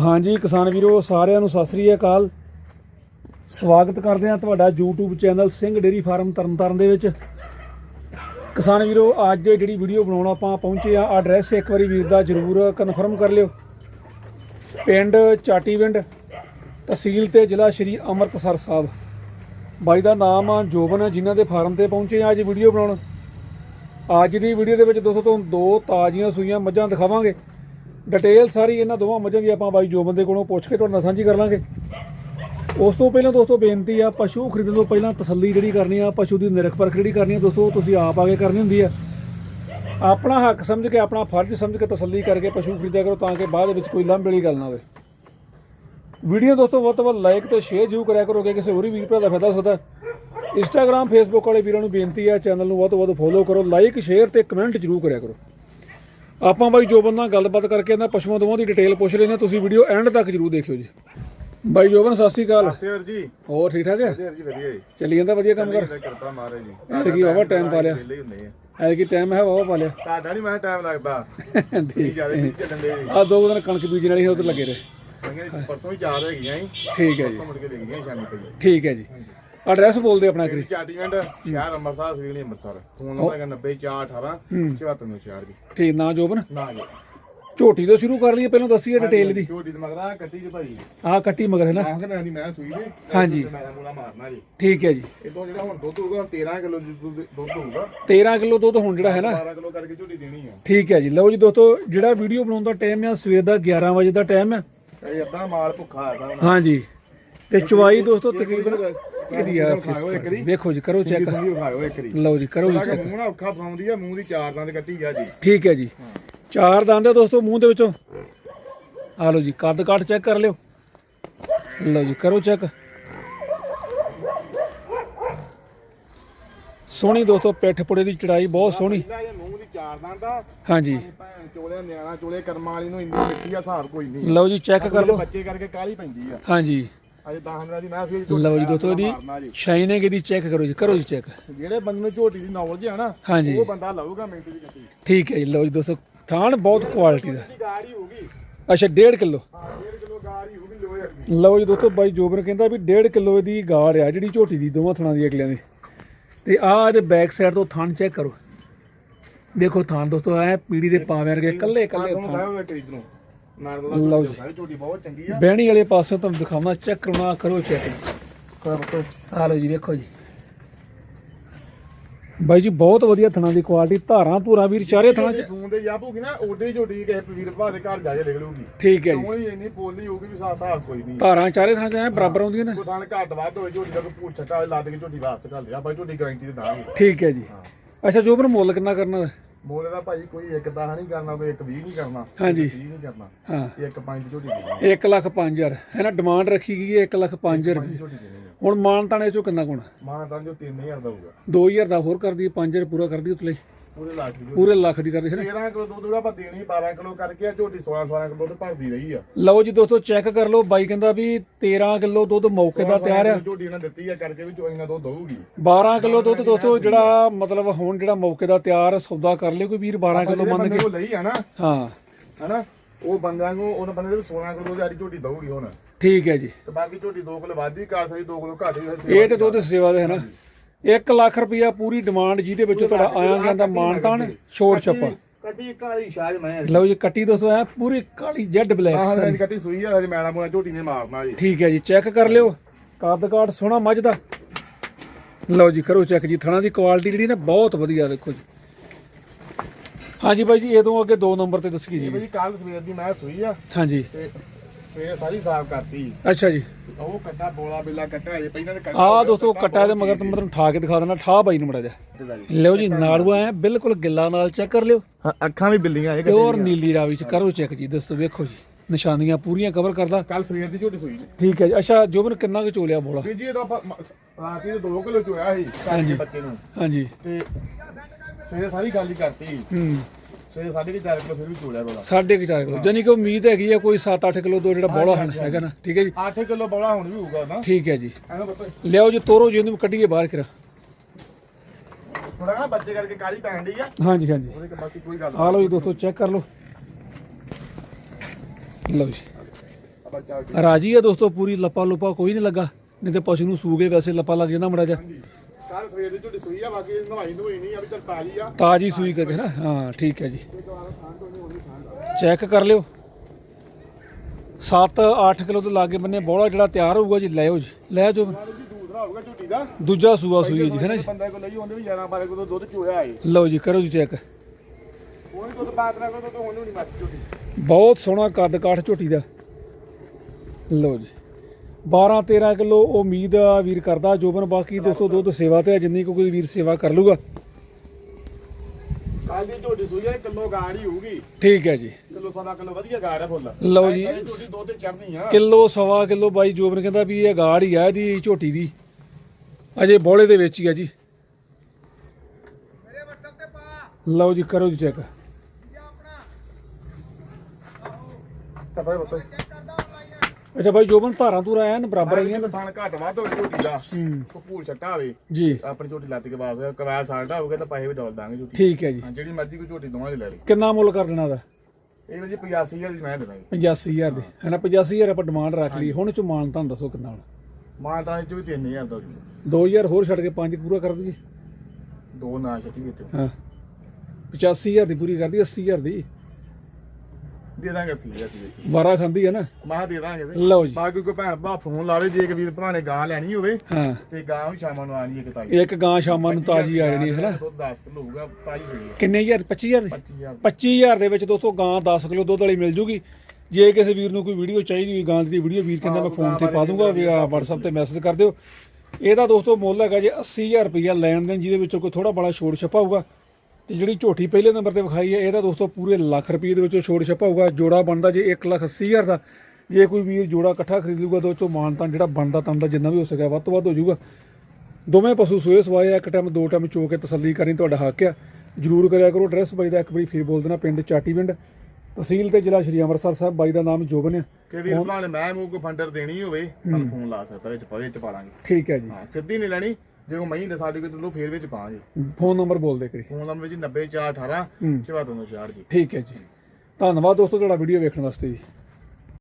ਹਾਂਜੀ, ਕਿਸਾਨ ਵੀਰੋ, ਸਾਰਿਆਂ ਨੂੰ ਸਤਿ ਸ੍ਰੀ ਅਕਾਲ। ਸਵਾਗਤ ਕਰਦੇ ਹਾਂ ਤੁਹਾਡਾ YouTube channel Singh dairy farm Tarntaran ਦੇ ਵਿੱਚ। ਕਿਸਾਨ ਵੀਰੋ, ਅੱਜ ਜਿਹੜੀ ਵੀਡੀਓ ਬਣਾਉਣ ਆਪਾਂ ਪਹੁੰਚੇ ਆ ਐਡਰੈਸ ਇੱਕ ਵਾਰੀ ਵੀਰ ਦਾ ਜਰੂਰ ਕਨਫਰਮ ਕਰ ਲਿਓ। ਪਿੰਡ ਚਾਟੀਵਿੰਡ, ਤਹਿਸੀਲ ਤੇ ਜ਼ਿਲ੍ਹਾ ਸ਼੍ਰੀ ਅੰਮ੍ਰਿਤਸਰ ਸਾਹਿਬ। ਬਾਈ ਦਾ ਨਾਮ ਆ ਜੋਬਨ, ਜਿਨ੍ਹਾਂ ਦੇ ਫਾਰਮ ਤੇ ਪਹੁੰਚੇ ਆ ਅੱਜ ਵੀਡੀਓ ਬਣਾਉਣ। ਅੱਜ ਦੀ ਵੀਡੀਓ ਦੇ ਵਿੱਚ ਦੋਸਤੋ ਤੁਹਾਨੂੰ ਦੋ ਤਾਜ਼ੀਆਂ ਸੂਈਆਂ ਮੱਝਾਂ ਦਿਖਾਵਾਂਗੇ। ਡਿਟੇਲ ਸਾਰੀ ਇਹਨਾਂ ਦੋਵਾਂ ਮੱਝਾਂ ਦੀ ਆਪਾਂ ਬਾਈ ਜੋ ਬੰਦੇ ਕੋਲੋਂ ਪੁੱਛ ਕੇ ਤੁਹਾਡੇ ਨਾਲ ਸਾਂਝੀ ਕਰ ਲਾਂਗੇ। ਉਸ ਤੋਂ ਪਹਿਲਾਂ ਦੋਸਤੋ ਬੇਨਤੀ ਆ, ਪਸ਼ੂ ਖਰੀਦਣ ਤੋਂ ਪਹਿਲਾਂ ਤਸੱਲੀ ਜਿਹੜੀ ਕਰਨੀ ਆ, ਪਸ਼ੂ ਦੀ ਨਿਰਖ ਪਰਖ ਜਿਹੜੀ ਕਰਨੀ ਆ, ਦੋਸਤੋ ਤੁਸੀਂ ਆਪ ਆ ਕੇ ਕਰਨੀ ਹੁੰਦੀ ਆ। ਆਪਣਾ ਹੱਕ ਸਮਝ ਕੇ, ਆਪਣਾ ਫਰਜ਼ ਸਮਝ ਕੇ ਤਸੱਲੀ ਕਰਕੇ ਪਸ਼ੂ ਖਰੀਦਿਆ ਕਰੋ ਤਾਂ ਕਿ ਬਾਅਦ ਵਿੱਚ ਕੋਈ ਲੰਬੇ ਵਾਲੀ ਗੱਲ ਨਾ ਹੋਵੇ। ਵੀਡੀਓ ਦੋਸਤੋ ਵੱਧ ਤੋਂ ਵੱਧ ਲਾਈਕ ਤੇ ਸ਼ੇਅਰ ਜ਼ਰੂਰ ਕਰਿਆ ਕਰੋਗੇ ਕਿਸੇ ਹੋਰ ਵੀਰ ਭਰਾ ਦਾ ਫਾਇਦਾ ਸਕਦਾ। ਇੰਸਟਾਗ੍ਰam ਫੇਸਬੁੱਕ ਵਾਲੇ ਵੀਰਾਂ ਨੂੰ ਬੇਨਤੀ ਆ, ਚੈਨਲ ਨੂੰ ਵੱਧ ਤੋਂ ਵੱਧ ਫੋਲੋ ਕਰੋ ਲਾਈਕ ਸ਼ੇਅਰ ਤੇ ਕਮੈਂਟ ਜ਼ਰੂਰ ਕਰਿਆ ਕਰੋ। ਆਪਾਂ ਬਾਈ ਜੋਬਨ ਨਾਲ ਗੱਲਬਾਤ ਕਰਕੇ ਇਹਨਾਂ ਪਸ਼ੂਆਂ ਦੋਵਾਂ ਦੀ ਡਿਟੇਲ ਪੁੱਛ ਲੈਂਦੇ ਹਾਂ। ਤੁਸੀਂ ਵੀਡੀਓ ਐਂਡ ਤੱਕ ਜ਼ਰੂਰ ਦੇਖਿਓ ਜੀ। ਬਾਈ ਜੋਬਨ ਸਤਿ ਸ਼੍ਰੀ ਅਕਾਲ। ਸਿਰ ਜੀ। ਹੋਰ ਠੀਕ ਠਾਕ ਹੈ? ਸਿਰ ਜੀ ਵਧੀਆ ਜੀ। ਚੱਲੀ ਜਾਂਦਾ ਵਧੀਆ ਕੰਮ ਕਰ? ਕਿਰਪਾ ਮਾਰੇ ਜੀ। ਟਾਈਮ ਪਾ ਲਿਆ। ਹੀ ਆ। ਐਤਕੀ ਟਾਈਮ ਹੈ ਵਾਵਾ ਪਾ ਲਿਆ। ਤੁਹਾਡਾ ਨਹੀਂ ਮੈਂ ਟਾਈਮ ਲੱਗਦਾ। ਠੀਕ। ਜ਼ਿਆਦਾ ਨਹੀਂ ਆ ਦੋ ਦਿਨ ਕਣਕ ਬੀਜਣ ਵਾਲੀ ਸੀ ਉਧਰ ਲੱਗੇ ਰਹੇ। ਪਰਸੋਂ ਵੀ ਚਾਰ ਹੈਗੀਆਂ ਜੀ। ਠੀਕ ਹੈ ਜੀ। ਕੇ ਠੀਕ ਹੈ ਜੀ। ਐਡਰੈਸ ਬੋਲਦੇ ਆਪਣਾ ਕਰੀ। ਚਾਟੀਵਿੰਡ ਸ਼ਹਿਰ ਅੰਮ੍ਰਿਤਸਰ ਸ੍ਰੀ ਅੰਮ੍ਰਿਤਸਰ। ਫੋਨ ਨੰਬਰ ਹੈਗਾ 90418 7496 ਜੀ। ਠੀਕ ਨਾ ਜੋਬਨ? ਨਾ ਜੀ। ਝੋਟੀ ਤੋਂ ਸ਼ੁਰੂ ਕਰ ਲਈਏ ਪਹਿਲਾਂ ਦੱਸੀਏ ਡਿਟੇਲ ਦੀ। ਛੋਟੀ ਤੇ ਮਗਰਾ ਕੱਟੀ ਜੀ ਭਾਈ ਆਹ ਕੱਟੀ ਮਗਰ ਹੈ ਨਾ? ਮੈਂ ਕਹਿੰਦਾ ਨਹੀਂ ਮੈਂ ਸੂਈ ਜੀ ਹਾਂਜੀ। ਮੈਂ ਮੂਲਾ ਮਾਰਨਾ ਜੀ। ਠੀਕ ਹੈ ਜੀ। ਇਹ ਤੋਂ ਜਿਹੜਾ ਹੁਣ ਦੁੱਧ ਹੋਊਗਾ 13 ਕਿਲੋ ਦੁੱਧ ਦੁੱਧ ਹੋਊਗਾ। 13 ਕਿਲੋ ਦੁੱਧ ਹੁਣ ਜਿਹੜਾ ਹੈ ਨਾ? 12 ਕਿਲੋ ਕਰਕੇ ਝੋਟੀ ਦੇਣੀ ਆ। ਠੀਕ ਹੈ ਜੀ। ਲਓ ਜੀ ਦੋਸਤੋ ਜਿਹੜਾ ਵੀਡੀਓ ਬਣਾਉਣ ਦਾ ਟਾਈਮ ਆ ਸਵੇਰ ਦਾ 11 ਵਜੇ ਦਾ ਟਾਈਮ ਹੈ ਇਹ ਅੱਧਾ ਮਾਲ ਭੁੱਖਾ ਆ ਹਾਂਜੀ। ਤੇ ਚਵਾਈ ਦੋਸਤੋ ਤਕਰੀਬਨ ਇਹਦੀ ਆ। ਵੇਖੋ ਜੀ ਕਰੋ ਚੈੱਕ ਲਓ ਜੀ ਕਰੋ ਜੀ ਚੈੱਕ ਮੂੰਹ ਨਾਲ ਔਖਾ ਫਾਉਂਦੀ ਆ ਮੂੰਹ ਦੀ ਚਾਰ ਦੰਦ ਕੱਟੀ ਆ ਜੀ। ਠੀਕ ਹੈ ਜੀ। ਚਾਰ ਦੰਦ ਆ ਦੋਸਤੋ ਮੂੰਹ ਦੇ ਵਿੱਚੋਂ। ਆ ਲਓ ਜੀ ਕੱਦ ਕਾਠ ਚੈੱਕ ਕਰ ਲਿਓ। ਲਓ ਜੀ ਕਰੋ ਚੈੱਕ ਸੋਹਣੀ ਦੋਸਤੋ ਪਿੱਠ ਪੁੜੇ ਦੀ ਚੜਾਈ ਬਹੁਤ ਸੋਹਣੀ। ਮੂੰਹ ਦੀ ਚਾਰ ਦੰਦ ਆ। ਹਾਂਜੀ। ਭੈਣ ਚੋਲੇ ਨਿਆਣਾ ਚੋਲੇ ਕਰਮਾਂ ਵਾਲੀ ਨੂੰ ਇੰਨੀ ਮਿੱਟੀ ਆ ਹਿਸਾਬ ਕੋਈ ਨਹੀਂ। ਲਓ ਜੀ ਚੈੱਕ ਕਰ ਲਓ। ਬੱਚੇ ਕਰਕੇ ਕਾਲੀ ਪੈਂਦੀ ਆ। ਹਾਂਜੀ। ਅਜੇ 10 ਦਿਨਾਂ ਦੀ ਮੈਂ ਫਿਰ ਲਓ ਜੀ ਦੋਸਤੋ ਇਹਦੀ ਜੀ। ਸ਼ਾਈਨਿੰਗ ਇਹਦੀ ਚੈੱਕ ਕਰੋ ਜੀ ਕਰੋ ਜੀ ਚੈੱਕ ਜਿਹੜੇ ਬੰਦੇ ਨੂੰ ਝੋਟੀ ਦੀ ਨੌਲੇਜ ਆ ਨਾ ਹਾਂਜੀ। ਉਹ ਬੰਦਾ ਲਊਗਾ ਮਿੰਟ ਦੀ ਕੱਟੀ ਠੀਕ ਹੈ ਜੀ ਲਓ ਜੀ ਦੋਸਤੋ ਥਾਣ ਬਹੁਤ ਕੁਆਲਿਟੀ ਦਾ। ਦੀ ਗਾੜੀ ਹੋਊਗੀ ਅੱਛਾ 1.5 ਕਿਲੋ। ਹਾਂ 1.5 ਕਿਲੋ ਗਾੜੀ ਹੋਊਗੀ ਲੋਹੇ ਦੀ ਲਓ ਜੀ ਦੋਸਤੋ ਬਾਈ ਜੋਬਰ ਕਹਿੰਦਾ ਵੀ 1.5 ਕਿਲੋ ਦੀ ਗਾੜ ਆ ਜਿਹੜੀ ਝੋਟੀ ਦੀ ਦੋਵਾਂ ਥਣਾਂ ਦੀ ਅਗਲਿਆਂ ਦੀ। ਤੇ ਆਹ ਇਹਦੇ ਬੈਕ ਸਾਈਡ ਤੋਂ ਥਣ ਚੈੱਕ ਕਰੋ। ਦੇਖੋ ਥਣ ਦੋਸਤੋ ਐ ਪੀੜੀ ਦੇ ਪਾਵੇਂ ਵਰਗੇ ਕੱਲੇ ਕੱਲੇ ਤੁਹਾਨੂੰ ਥਣ ਇਧਰੋਂ ਨਾਲ ਲਓ ਦਾ ਸਾਰੀ ਝੋਟੀ ਬਹੁਤ ਚੰਗੀ ਆ। ਬਹਿਣੀ ਵਾਲੇ ਪਾਸੇ ਤੁਹਾਨੂੰ ਦਿਖਾਉਣਾ ਚੈੱਕ ਕਰਨਾ ਕਰੋ ਚੈੱਕ। ਕਰ ਆ ਲਓ ਜੀ ਦੇਖੋ ਜੀ। ਬਾਈ ਜੀ ਬਹੁਤ ਵਧੀਆ ਥਣਾਂ ਦੀ ਕੁਆਲਿਟੀ ਧਾਰਾਂ ਧੂਰਾਂ ਵੀਰ ਚਾਰੇ ਥਣਾਂ ਚ ਫੋਨ ਤੇ ਜਾਪੂਗੀ ਨਾ ਓਡੇ ਝੋਟੀ ਕਿਸੇ ਵੀਰ ਭਰਾ ਦੇ ਘਰ ਜਾ ਕੇ ਲਿਖ ਲੂਗੀ ਠੀਕ ਹੈ ਜੀ। ਕਿਉਂ ਇੰਨੀ ਪੋਲੀ ਹੋਊਗੀ ਵੀ ਸਾਹ ਸਾਹ ਕੋਈ ਨਹੀਂ। ਧਾਰਾਂ ਚਾਰੇ ਥਣਾਂ ਚ ਐ ਬਰਾਬਰ ਆਉਂਦੀਆਂ ਨੇ? ਕੋਈ ਥਾਂ ਘੱਟ ਵੱਧ ਹੋਏ ਝੋਟੀ ਦਾ ਕੋਈ ਪੂਛ ਛੱਟਾ ਲੱਦ ਕੇ ਝੋਟੀ ਵਾਸਤੇ ਘੱਲ ਦੇ ਆਪਾਂ ਝੋਟੀ ਗਾਰੰਟੀ ਤੇ ਦਾਂਗੇ ਠੀਕ ਹੈ ਜੀ। ਅੱਛਾ ਜੋਬਰ ਮੁੱਲ ਕਿੰਨਾ ਕਰਨਾ? ਮੋਲੇ ਦਾ ਭਾਈ ਕੋਈ ਇੱਕ ਦਾ ਨਹੀਂ ਕਰਨਾ ਕੋਈ ਇੱਕ 20 ਨਹੀਂ ਕਰਨਾ ਹਾਂਜੀ। 30 ਨਹੀਂ ਕਰਨਾ ਹਾਂ। ਇੱਕ ਪੰਜ ਝੋਟੀ ਦੇਣੀ 1 ਲੱਖ 5000 ਹੈ ਨਾ ਡਿਮਾਂਡ ਰੱਖੀ ਗਈ ਹੈ 1 ਲੱਖ 5000 ਰੁਪਏ ਝੋਟੀ ਦੇਣੀ ਆ। ਹੁਣ ਮਾਨ ਤਾਣੇ ਚੋਂ ਕਿੰਨਾ ਗੁਣਾ ਮਾਂ ਤਾਂ ਜੋ 3000 ਦਾ ਹੋਊਗਾ। 2000 ਦਾ ਹੋਰ ਕਰ ਦਈਏ 5000 ਪੂਰਾ ਕਰ ਦਈਏ ਉਤਲੇ। ਪੂਰੇ ਲੱਖ ਦੀ ਝੋਟੀ। ਪੂਰੇ ਲੱਖ ਦੀ ਕਰ ਦਈਏ ਹੈ ਨਾ। 13 ਕਿਲੋ ਦੁੱਧ ਦਾ ਆਪਾਂ ਦੇਣੀ 12 ਕਿਲੋ ਕਰਕੇ ਆ ਝੋਟੀ 16 16 ਕਿਲੋ ਦੁੱਧ ਭਰਦੀ ਰਹੀ ਆ। ਲਓ ਜੀ ਦੋਸਤੋ ਚੈੱਕ ਕਰ ਲਓ ਬਾਈ ਕਹਿੰਦਾ ਵੀ 13 ਕਿਲੋ ਦੁੱਧ ਮੌਕੇ ਦਾ ਤਿਆਰ ਆ। ਝੋਟੀ ਇਹਨਾਂ ਦਿੱਤੀ ਆ ਕਰਕੇ ਵੀ ਚੋਈਆਂ ਦੁੱਧ ਦਊਗੀ। 12 ਕਿਲੋ ਦੁੱਧ ਦੋਸਤੋ ਜਿਹੜਾ ਮਤਲਬ ਹੁਣ ਜਿਹੜਾ ਮੌਕੇ ਦਾ ਤਿਆਰ ਸੌਦਾ ਕਰ ਲਿਓ ਕੋਈ ਵੀਰ 12 ਕਿਲੋ ਮੰਨ ਕੇ। ਲਈ ਆ ਨਾ ਹਾਂ। ਹਨਾ ਉਹ ਬੰਦਿਆਂ ਨੂੰ ਉਹਨਾਂ ਬੰਦੇ ਦੇ 16 ਕਿਲੋ ਦੀ ਆੜੀ ਝੋਟੀ ਦਊਗੀ ਹੁਣ। ਠੀਕ ਹੈ ਜੀ। ਤੇ ਬਾਕੀ ਝੋਟੀ 2 ਕਿਲੋ ਵਾਧੀ ਕਰ ਸਕਦੀ 2 ਕਿਲੋ ਘੱਟ ਵੀ ਇਹ ਤੇ ਦੁੱਧ ਸੇਵਾ ਦੇ ਹੈ ਨਾ। 1 ਲੱਖ ਰੁਪਇਆ ਪੂਰੀ ਡਿਮਾਂਡ ਜਿਹਦੇ ਵਿੱਚ ਤੁਹਾਡਾ ਆਇਆ ਜਾਂਦਾ ਮਾਨਤਾਨ ਛੋੜ ਛੱਪਾ। ਕੱਟੀ ਕਾਲੀ ਸ਼ਾਜ ਮੈਂ। ਲਓ ਜੀ ਕੱਟੀ ਦੋਸਤੋ ਐ ਪੂਰੀ ਕਾਲੀ ਜੈਡ ਬਲੈਕ ਆਹ ਹਲੇ ਕੱਟੀ ਸੂਈ ਆ ਹਜੇ ਮੈਣਾ ਮੂਣਾ ਝੋਟੀ ਨੇ ਮਾਰਨਾ ਜੀ। ਠੀਕ ਹੈ ਜੀ ਚੈੱਕ ਕਰ ਲਿਓ। ਕੱਦ ਕਾਠ ਸੋਹਣਾ ਮੱਝ ਦਾ। ਲਓ ਜੀ ਕਰੋ ਚੈੱਕ ਜੀ ਥਣਾ ਦੀ ਕੁਆਲਿਟੀ ਜਿਹੜੀ ਨਾ ਬਹੁਤ ਵਧੀਆ ਦੇਖੋ ਜੀ। ਹਾਂਜੀ ਬਾਈ ਜੀ ਇਹ ਤੋਂ ਅੱਗੇ 2 ਨੰਬਰ ਤੇ ਦੱਸੀ ਜੀ। ਬਈ ਕੱਲ ਸਵੇਰ ਦੀ ਮੈਂ ਸੂਈ ਆ। ਹਾਂਜੀ। ਤੇ ਸਵੇਰੇ ਸਾਰੀ ਸਾਫ਼ ਕਰਤੀ। ਅੱਛਾ ਜੀ। ਉਹ ਕੱਟਾ ਬੋਲਾ ਬਿੱਲਾ ਕੱਟਾ ਇਹ ਪਹਿਲਾਂ ਤੇ ਆਹ ਦੋਸਤੋ ਕੱਟਾ ਦੇ ਮਗਰ ਤੁਹਾਨੂੰ ਠਾ ਕੇ ਦਿਖਾ ਦੇਣਾ ਠਾ ਬਾਈ ਨੂੰ ਮੜਾ ਜਾ। ਲਿਓ ਜੀ ਨਾੜੂਆ ਐ ਬਿਲਕੁਲ ਗਿੱਲਾ ਨਾਲ ਚੈੱਕ ਕਰ ਲਿਓ। ਅੱਖਾਂ ਵੀ ਬਿੱਲੀਆਂ ਇਹ ਪਿਓਰ ਨੀਲੀ ਰਾਵੀ ਚ ਕਰੋ ਚੈੱਕ ਜੀ ਦੋਸਤੋ ਵੇਖੋ ਜੀ। ਨਿਸ਼ਾਨੀਆਂ ਪੂਰੀਆਂ ਕਵਰ ਕਰਦਾ। ਕੱਲ ਸਵੇਰ ਦੀ ਝੋਟੀ ਸੂਈ ਠੀਕ ਹੈ ਜੀ। ਅੱਛਾ ਜੋਬਨ ਕਿੰਨਾ ਕੁ ਚੋਲਿਆ ਬੋਲਾ? ਜੀ ਇਹ ਤਾਂ ਆਪਾਂ ਮ- ਰਾਤ ਹੀ 2 ਕਿਲੋ ਚੋਇਆ ਸੀ ਬੱਚੇ ਨੂੰ। ਹਾਂਜੀ। ਤੇ ਸਵੇਰੇ ਸਾਰੀ ਗੱਲ ਹੀ ਕਰਤੀ। ਹੂੰ। ਸਵੇਰੇ ਸਾਢੇ ਕੁ ਚਾਰ ਕਿਲੋ ਫਿਰ ਵੀ ਚੋਲਿਆ ਬੋਲਾ ਸਾਢੇ ਕੁ ਚਾਰ ਕਿਲੋ। ਜਾਨੀ ਕਿ ਉਮੀਦ ਹੈਗੀ ਆ ਕੋਈ 7-8 ਕਿਲੋ ਦੋ ਜਿਹੜਾ ਬੋਲਾ ਹੈਗਾ ਨਾ। ਠੀਕ ਹੈ ਜੀ? 8 ਕਿਲੋ ਬੋਲਾ ਹੁਣ ਵੀ ਹੋਊਗਾ ਨਾ। ਠੀਕ ਹੈ ਜੀ। ਪਤਾ। ਲਿਆਓ ਜੀ ਤੋਰੋ ਜੀ ਇਹਨੂੰ ਕੱਢੀਏ ਬਾਹਰ ਕਿਰਾ। ਥੋੜਾ ਨਾ ਬੱਚੇ ਕਰਕੇ ਕਾਲੀ ਪੈਣ ਡਈ ਆ। ਹਾਂਜੀ ਹਾਂਜੀ। ਉਹਦੇ ਬਾਕੀ ਕੋਈ ਗੱਲ ਆ ਲਓ ਜੀ ਦੋਸਤੋ ਚੈੱਕ ਕਰ ਲਓ। ਲਓ ਜੀ। ਬੱਚਾ ਜੀ। ਰਾਜੀ ਆ ਦੋਸਤੋ ਪੂਰੀ ਲੱਪਾ ਲੁਪਾ ਕੋਈ ਨਹੀਂ ਲੱਗਾ। ਨਹੀਂ ਤੇ ਪਸ਼ੂ ਨੂੰ ਸੂਗੇ ਵੈਸੇ ਲੱਪਾ ਲੱਗ ਜਾਂਦਾ ਮੜਾ ਜਾ ਕੱਲ ਸਵੇਰ ਦੀ ਝੋਟੀ ਸੂਈ ਆ ਬਾਕੀ ਨਵਾਈ ਨਵਾਈ ਨਹੀਂ ਆ ਵੀ ਚੱਲ ਤਾਜੀ ਆ। ਤਾਜੀ ਸੂਈ ਕਰਕੇ ਨਾ ਹਾਂ ਠੀਕ ਹੈ ਜੀ। ਚੈੱਕ ਕਰ ਲਿਓ। 7-8 ਕਿਲੋ ਤੋਂ ਲਾਗੇ ਬੰਨੇ ਬੋਲਾ ਜਿਹੜਾ ਤਿਆਰ ਹੋਊਗਾ ਜੀ ਲੈ ਆਓ ਜੀ। ਲੈ ਜੋ ਨਾਲ ਜੀ ਦੂਸਰਾ ਹੋਊਗਾ ਝੋਟੀ ਦਾ ਦੂਜਾ ਸੂਆ ਸੂਈ ਜੀ ਹੈ ਨਾ ਜੀ? ਬੰਦੇ ਕੋਲ ਲਈ ਉਹਨੇ ਵੀ 11 ਬਾਰੇ ਕੋਲ ਦੁੱਧ ਚੋਇਆ ਏ। ਲਓ ਜੀ ਕਰੋ ਜੀ ਚੈੱਕ। ਕੋਈ ਦੁੱਧ ਬਾਤ ਨਾ ਕੋ ਤਾਂ ਉਹਨੂੰ ਨਹੀਂ ਮੱਚ ਝੋਟੀ। ਬਹੁਤ ਸੋਹਣਾ ਕੱਦ ਕਾਠ ਝੋਟੀ ਦਾ। ਲਓ ਜੀ। 12 13 ਕਿਲੋ ਉਮੀਦ ਵੀਰ ਕਰਦਾ ਜੋਬਨ ਬਾਕੀ ਦੋਸਤੋ ਦੁੱਧ ਸੇਵਾ ਤੇ ਜਿੰਨੀ ਕੁ ਕੋਈ ਵੀਰ ਸੇਵਾ ਕਰ ਲੂਗਾ। ਕੱਲ ਦੀ ਝੋਟੀ ਸੂਈ ਕਿਲੋ ਗਾੜ ਹੀ ਹੋਊਗੀ। ਠੀਕ ਹੈ ਜੀ। ਕਿਲੋ ਸਵਾ ਕਿਲੋ ਵਧੀਆ ਗਾੜ ਹੈ ਫੁੱਲ। ਲਓ ਜੀ। ਝੋਟੀ ਦੋ ਤੇ ਚੜਨੀ ਆ। ਕਿਲੋ ਸਵਾ ਕਿਲੋ ਬਾਈ ਜੋਬਨ ਕਹਿੰਦਾ ਵੀ ਇਹ ਗਾੜ ਹੀ ਆ ਇਹਦੀ ਝੋਟੀ ਦੀ। ਅਜੇ ਬੋਲੇ ਦੇ ਵਿੱਚ ਹੀ ਆ ਜੀ। ਲਓ ਜੀ ਕਰੋ ਜੀ ਚੈੱਕ। ਤਾਂ ਭਾਈ ਬੱਤੋ ਅੱਛਾ ਬਾਈ ਜੋਬਨ ਧਾਰਾਂ ਤੂੰ ਐਨ ਬਰਾਬਰ ਆਈਆਂ ਨੇ। ਥਣ ਘੱਟ ਵੱਧ ਹੋਵੇ ਝੋਟੀ ਦਾ ਹੂੰ। ਕਪੂਲ ਛੱਟਾ ਹੋਵੇ। ਜੀ। ਆਪਣੀ ਝੋਟੀ ਲੱਤ ਕੇ ਵਾਪਸ ਕਵਾਇਆ ਸਾਲਟਾ ਹੋਊਗਾ ਤਾਂ ਪੈਸੇ ਵੀ ਡੋਲ ਦਾਂਗੇ ਝੋਟੀ। ਠੀਕ ਹੈ ਜੀ। ਹਾਂ ਜਿਹੜੀ ਮਰਜ਼ੀ ਕੋਈ ਝੋਟੀ ਦੋਵਾਂ ਦੇ ਲੈ ਲਈ ਕਿੰਨਾ ਮੁੱਲ ਕਰ ਦੇਣਾ ਦਾ ਇਹ ਵੀ ਜੀ 85000 ਦੀ ਮੈਂ ਦੇ ਦਾਂਗੇ। 85000 ਦੇ। ਹੈ। ਨਾ 85000 ਆਪਾਂ ਡਿਮਾਂਡ ਰੱਖ ਲਈ। ਹੁਣ ਚ ਮਾਨ ਤੁਹਾਨੂੰ ਦੱਸੋ ਕਿੰਨਾ ਹੋਣਾ। ਮਾਂ ਤਾਂ ਇਹ ਚ ਵੀ 3000 ਦਾ ਹੋਊ। 2000 ਹੋਰ ਛੱਡ ਕੇ 5 ਪੂਰਾ ਕਰ ਦਈਏ। ਦੋ ਨਾ ਛੱਟੀ ਦਿੱਤੇ ਹਾਂ। 85000 ਦੀ ਪੂਰੀ ਕਰਦੀ 80000 ਦੀ। ਦੇ ਦਾਂਗੇ ਅਸੀਂ ਇਹ ਚੀਜ਼। ਵਾਰਾ ਖਾਂਦੀ ਹੈ ਨਾ? ਮੈਂ ਦੇ ਦਾਂਗੇ ਤੇ ਲਓ ਜੀ। ਬਾਕੀ ਕੋਈ ਭੈਣ ਭਾ ਫੋਨ ਲਾਵੇ ਜੇ ਕਿ ਵੀਰ ਭਰਾ ਨੇ ਗਾਂ ਲੈਣੀ ਹੋਵੇ ਹਾਂ। ਤੇ ਗਾਂ ਵੀ ਸ਼ਾਮਾਂ ਨੂੰ ਆਣੀ ਇੱਕ ਤਾਈ। ਇੱਕ ਗਾਂ ਸ਼ਾਮਾਂ ਨੂੰ ਤਾਜੀ ਆ ਜਾਣੀ ਹੈ ਨਾ ਦੁੱਧ 10 ਕਿਲੋ ਹੋਊਗਾ ਤਾਜੀ ਹੋਈ ਹੈ ਕਿੰਨੇ ਹਜ਼ਾਰ 25000 ਦੀ 25000 25000 ਦੇ ਵਿੱਚ ਦੋਸਤੋ ਗਾਂ 10 ਕਿਲੋ ਦੁੱਧ ਵਾਲੀ ਮਿਲ ਜੂਗੀ। ਜੇ ਕਿਸੇ ਵੀਰ ਨੂੰ ਕੋਈ ਵੀਡੀਓ ਚਾਹੀਦੀ ਹੋਈ ਗਾਂ ਦੀ ਵੀਡੀਓ ਵੀਰ ਕਹਿੰਦਾ ਮੈਂ ਫੋਨ ਤੇ ਪਾ ਦੂੰਗਾ ਵੀ WhatsApp ਤੇ ਮੈਸੇਜ ਕਰ ਦਿਓ। ਇਹਦਾ ਦੋਸਤੋ ਮੁੱਲ ਹੈਗਾ ਜੇ 80000 ਰੁਪਇਆ ਲੈਣ ਦੇਣ ਜਿਹਦੇ ਵਿੱਚੋਂ ਕੋਈ ਥੋੜਾ ਬੜਾ ਛੋੜ ਛਪਾ ਹੋਊਗਾ। ਤੇ ਜਿਹੜੀ ਝੋਟੀ ਪਹਿਲੇ ਨੰਬਰ ਤੇ ਵਿਖਾਈ ਹੈ ਇਹਦਾ ਦੋਸਤੋ ਪੂਰੇ ਲੱਖ ਰੁਪਏ ਦੇ ਵਿੱਚੋਂ ਛੋੜ ਛਪਾ ਹੋਊਗਾ। ਜੋੜਾ ਬਣਦਾ ਜੇ 180000 ਦਾ। ਜੇ ਕੋਈ ਵੀਰ ਜੋੜਾ ਇਕੱਠਾ ਖਰੀਦ ਲੂਗਾ ਉਹ ਚੋਂ ਮਾਨਤਾਂ ਜਿਹੜਾ ਬਣਦਾ ਤੰਦਾ ਜਿੰਨਾ ਵੀ ਹੋ ਸਕਿਆ ਵੱਧ ਤੋਂ ਵੱਧ ਹੋ ਜਾਊਗਾ। ਦੋਵੇਂ ਪਸ਼ੂ ਸੋਏ ਸਵਾਏ ਇੱਕ ਟਾਈਮ ਦੋ ਟਾਈਮ ਚੋ ਕੇ ਤਸੱਲੀ ਕਰਨੀ ਤੁਹਾਡਾ ਹੱਕ ਆ। ਜਰੂਰ ਕਰਿਆ ਕਰੋ ਐਡਰੈਸ ਬਾਈ ਦਾ ਇੱਕ ਵਾਰੀ ਫੇਰ ਬੋਲ ਦੇਣਾ ਪਿੰਡ ਚਾਟੀਵਿੰਡ ਤਹਿਸੀਲ ਤੇ ਜ਼ਿਲ੍ਹਾ ਸ਼੍ਰੀ ਅੰਮ੍ਰਿਤਸਰ ਸਾਹਿਬ ਬਾਈ ਦਾ ਨਾਮ ਜੋਬਨ ਆ। ਕਿ ਵੀਰ ਭਰਾ ਨੇ ਮੈਂ ਮੂੰਹ ਕੋ ਫੰਡਰ ਦੇਣੀ ਹੋਵੇ ਸਾਨੂੰ ਫੋਨ ਲਾ ਸਕਦਾ ਵਿੱਚ ਪਵੇ ਚ ਪਾ ਲਾਂਗੇ। ਠੀਕ ਹੈ ਜੀ। ਹਾਂ ਸਿੱਧੀ ਨਹੀਂ ਲੈਣੀ। ਜੇ ਉਹ ਮਹੀਂ ਦੇ ਸਾਡੇ ਕੋਲ ਲੋ ਫੇਰ ਵਿੱਚ ਪਾਵਾਂਗੇ ਫੋਨ ਨੰਬਰ ਬੋਲ ਦੇ ਕਰੀ। ਫੋਨ ਨੰਬਰ ਜੀ 90418 ਹੂੰ। 7404 ਜੀ। ਠੀਕ ਹੈ ਜੀ। ਧੰਨਵਾਦ ਦੋਸਤੋ ਤੁਹਾਡਾ ਵੀਡੀਓ ਵੇਖਣ ਵਾਸਤੇ ਜੀ।